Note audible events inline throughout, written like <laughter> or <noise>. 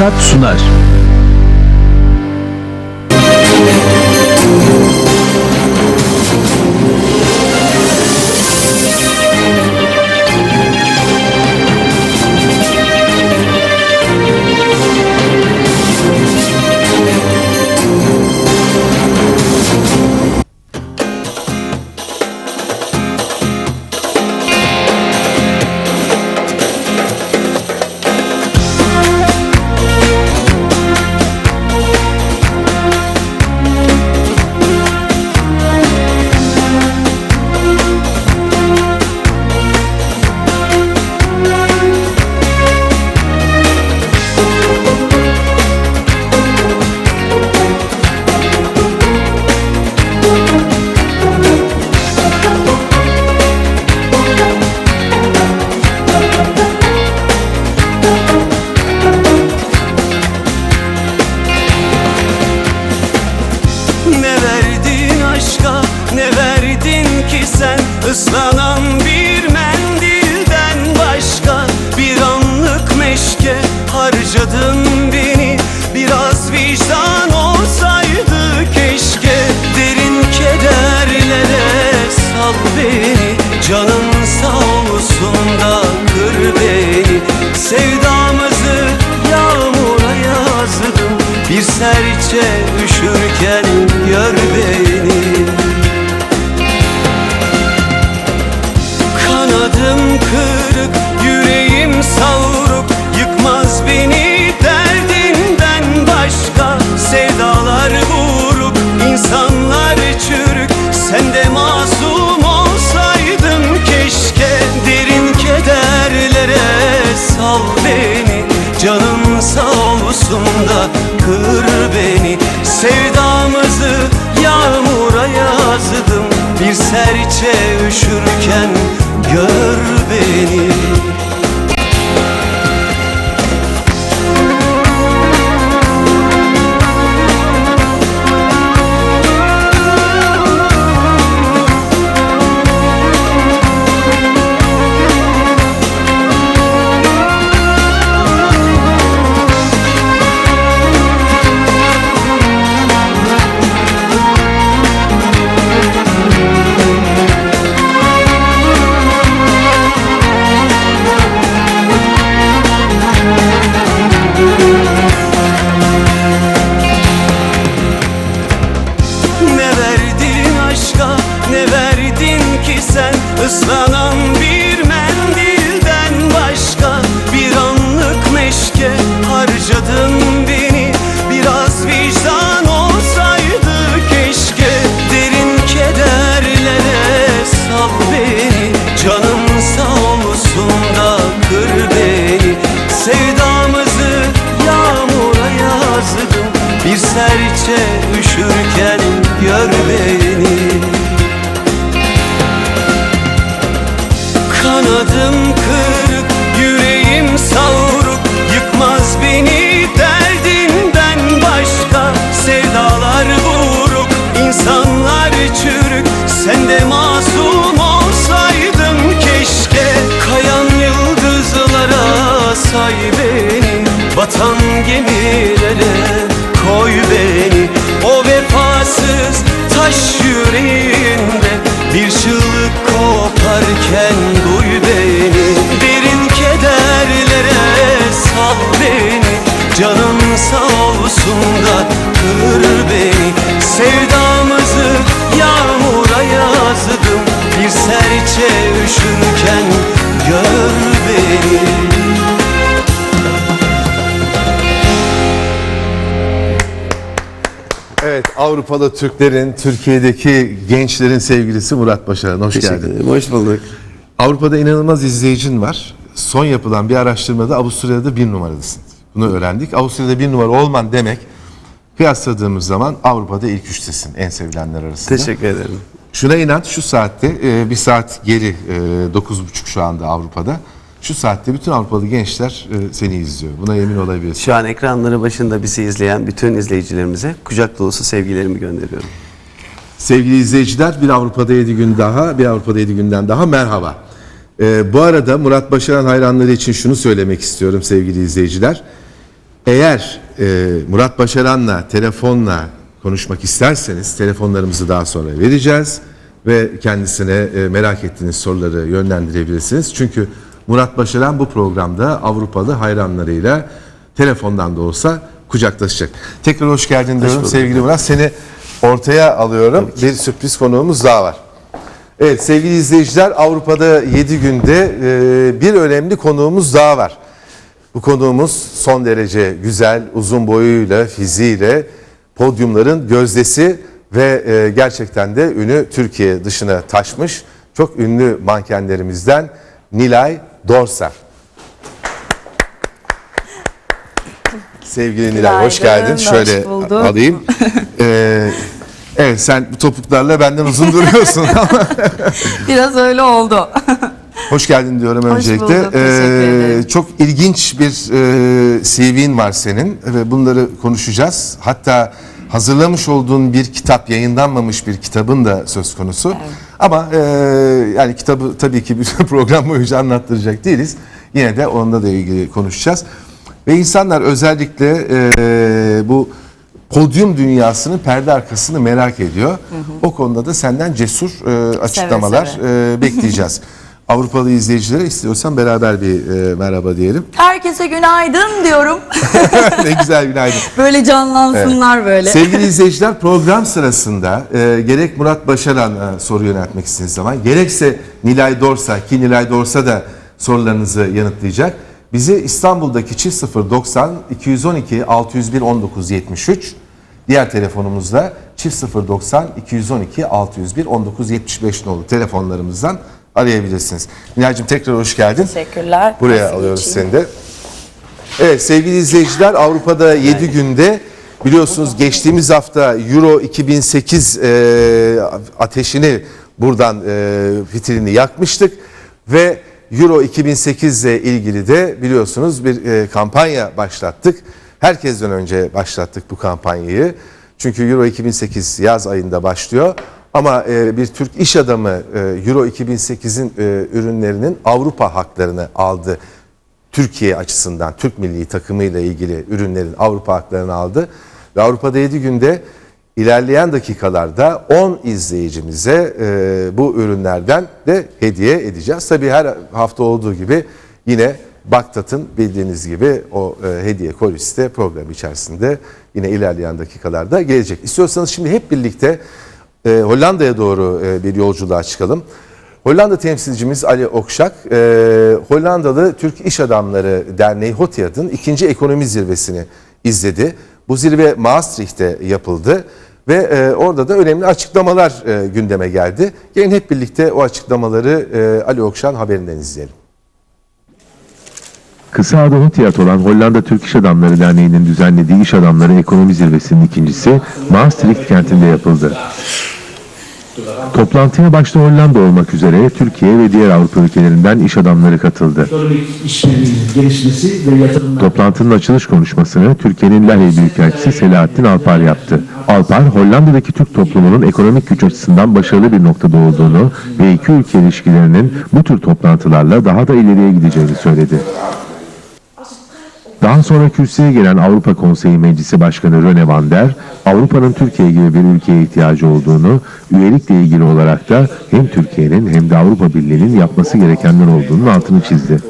Stat sunar. Sen Kanadım kırık, yüreğim savruk. Yıkmaz beni derdinden başka. Sevdalar vuruk, insanlar çürük. Sen de masum olsaydın keşke. Derin kederlere sal beni. Canın sağ olsun da kır beni. Sevdamızı yağmura yazdım. Bir serçe üşürken gör beni Sen de masum olsaydın keşke. Kayan yıldızlara say beni. Batan gemilere serçe üşürken gör beni Evet, Avrupalı Türklerin, Türkiye'deki gençlerin sevgilisi Murat Başaran. Hoş Teşekkür geldin. ederim. Hoş bulduk. Avrupa'da inanılmaz izleyicin var. Son yapılan bir araştırmada Avusturya'da bir numaralısın. Bunu öğrendik. Avusturya'da bir numara olman demek kıyasladığımız zaman Avrupa'da ilk üçtesin en sevilenler arasında. Teşekkür ederim. Şuna inan şu saatte e, bir saat geri e, 9.30 şu anda Avrupa'da. Şu saatte bütün Avrupalı gençler e, seni izliyor. Buna emin olabilirsin. Şu an ekranları başında bizi izleyen bütün izleyicilerimize kucak dolusu sevgilerimi gönderiyorum. Sevgili izleyiciler bir Avrupa'da 7 gün daha, bir Avrupa'da 7 günden daha merhaba. Ee, bu arada Murat Başaran hayranları için şunu söylemek istiyorum sevgili izleyiciler. Eğer e, Murat Başaran'la telefonla konuşmak isterseniz telefonlarımızı daha sonra vereceğiz ve kendisine e, merak ettiğiniz soruları yönlendirebilirsiniz. Çünkü Murat Başaran bu programda Avrupalı hayranlarıyla telefondan da olsa kucaklaşacak. Tekrar hoş geldin diyorum bulduk. sevgili Murat. Seni ortaya alıyorum. Bir sürpriz konuğumuz daha var. Evet sevgili izleyiciler Avrupa'da 7 günde e, bir önemli konuğumuz daha var. Bu konuğumuz son derece güzel, uzun boyuyla, fiziğiyle podyumların gözdesi ve e, gerçekten de ünü Türkiye dışına taşmış çok ünlü mankenlerimizden Nilay Dorsa. Sevgili Nilay hoş geldin. hoş Şöyle bulduk. alayım. Ee, evet sen bu topuklarla benden uzun duruyorsun ama <laughs> Biraz öyle oldu. <laughs> Hoş geldin diyorum Hoş öncelikle. teşekkür ederim. çok ilginç bir e, CV'in var senin ve bunları konuşacağız. Hatta hazırlamış olduğun bir kitap, yayınlanmamış bir kitabın da söz konusu. Ama e, yani kitabı tabii ki bir <laughs> program boyunca anlattıracak değiliz. Yine de onunla da ilgili konuşacağız. Ve insanlar özellikle e, bu podyum dünyasının perde arkasını merak ediyor. O konuda da senden cesur e, açıklamalar seve. e, bekleyeceğiz. <laughs> Avrupalı izleyicilere istiyorsan beraber bir e, merhaba diyelim. Herkese günaydın diyorum. <laughs> ne güzel günaydın. Böyle canlansınlar böyle. Sevgili izleyiciler program sırasında e, gerek Murat Başaran e, soru yöneltmek istediğiniz zaman gerekse Nilay Dorsa ki Nilay Dorsa da sorularınızı yanıtlayacak. Bizi İstanbul'daki çift 090 212 601 19 73 diğer telefonumuzda çift 090 212 601 19 75 nolu telefonlarımızdan arayabilirsiniz. Nilay'cığım tekrar hoş geldin. Teşekkürler. Buraya Nasıl alıyoruz geçeyim? seni de. Evet sevgili izleyiciler Avrupa'da 7 günde biliyorsunuz geçtiğimiz hafta Euro 2008 e, ateşini buradan e, fitrilini yakmıştık ve Euro 2008 ile ilgili de biliyorsunuz bir e, kampanya başlattık. Herkesten önce başlattık bu kampanyayı. Çünkü Euro 2008 yaz ayında başlıyor. Ama e, bir Türk iş adamı e, Euro 2008'in e, ürünlerinin Avrupa haklarını aldı. Türkiye açısından Türk milli takımıyla ilgili ürünlerin Avrupa haklarını aldı. Ve Avrupa'da 7 günde ilerleyen dakikalarda 10 izleyicimize e, bu ürünlerden de hediye edeceğiz. Tabii her hafta olduğu gibi yine Baktat'ın bildiğiniz gibi o e, hediye kolisi de program içerisinde yine ilerleyen dakikalarda gelecek. İstiyorsanız şimdi hep birlikte e, Hollanda'ya doğru e, bir yolculuğa çıkalım. Hollanda temsilcimiz Ali Okşak, e, Hollandalı Türk İş Adamları Derneği HOTİAD'ın ikinci ekonomi zirvesini izledi. Bu zirve Maastricht'te yapıldı ve e, orada da önemli açıklamalar e, gündeme geldi. Gelin hep birlikte o açıklamaları e, Ali Okşak'ın haberinden izleyelim. Kısa adı HOTİAT olan Hollanda Türk İş Adamları Derneği'nin düzenlediği İş Adamları Ekonomi Zirvesi'nin ikincisi Maastricht kentinde yapıldı. Toplantıya başta Hollanda olmak üzere Türkiye ve diğer Avrupa ülkelerinden iş adamları katıldı. Toplantının açılış konuşmasını Türkiye'nin Lahey Büyükelçisi Selahattin Alpar yaptı. Alpar, Hollanda'daki Türk toplumunun ekonomik güç açısından başarılı bir noktada olduğunu ve iki ülke ilişkilerinin bu tür toplantılarla daha da ileriye gideceğini söyledi. Daha sonra kürsüye gelen Avrupa Konseyi Meclisi Başkanı Rene van der, Avrupa'nın Türkiye gibi bir ülkeye ihtiyacı olduğunu, üyelikle ilgili olarak da hem Türkiye'nin hem de Avrupa Birliği'nin yapması gerekenler olduğunun altını çizdi.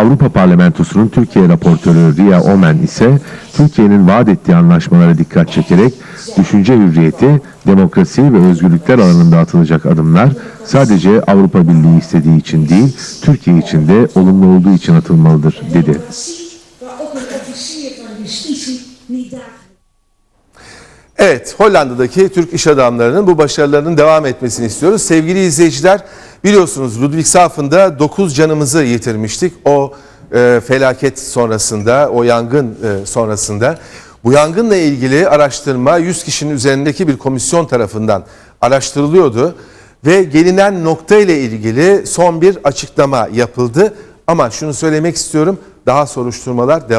Avrupa Parlamentosu'nun Türkiye raportörü Ria Omen ise Türkiye'nin vaat ettiği anlaşmalara dikkat çekerek düşünce hürriyeti, demokrasi ve özgürlükler alanında atılacak adımlar sadece Avrupa Birliği istediği için değil, Türkiye için de olumlu olduğu için atılmalıdır dedi. Evet, Hollanda'daki Türk iş adamlarının bu başarılarının devam etmesini istiyoruz. Sevgili izleyiciler, biliyorsunuz Ludwigshafen'da 9 canımızı yitirmiştik. O e, felaket sonrasında, o yangın e, sonrasında. Bu yangınla ilgili araştırma 100 kişinin üzerindeki bir komisyon tarafından araştırılıyordu. Ve gelinen nokta ile ilgili son bir açıklama yapıldı. Ama şunu söylemek istiyorum, daha soruşturmalar devam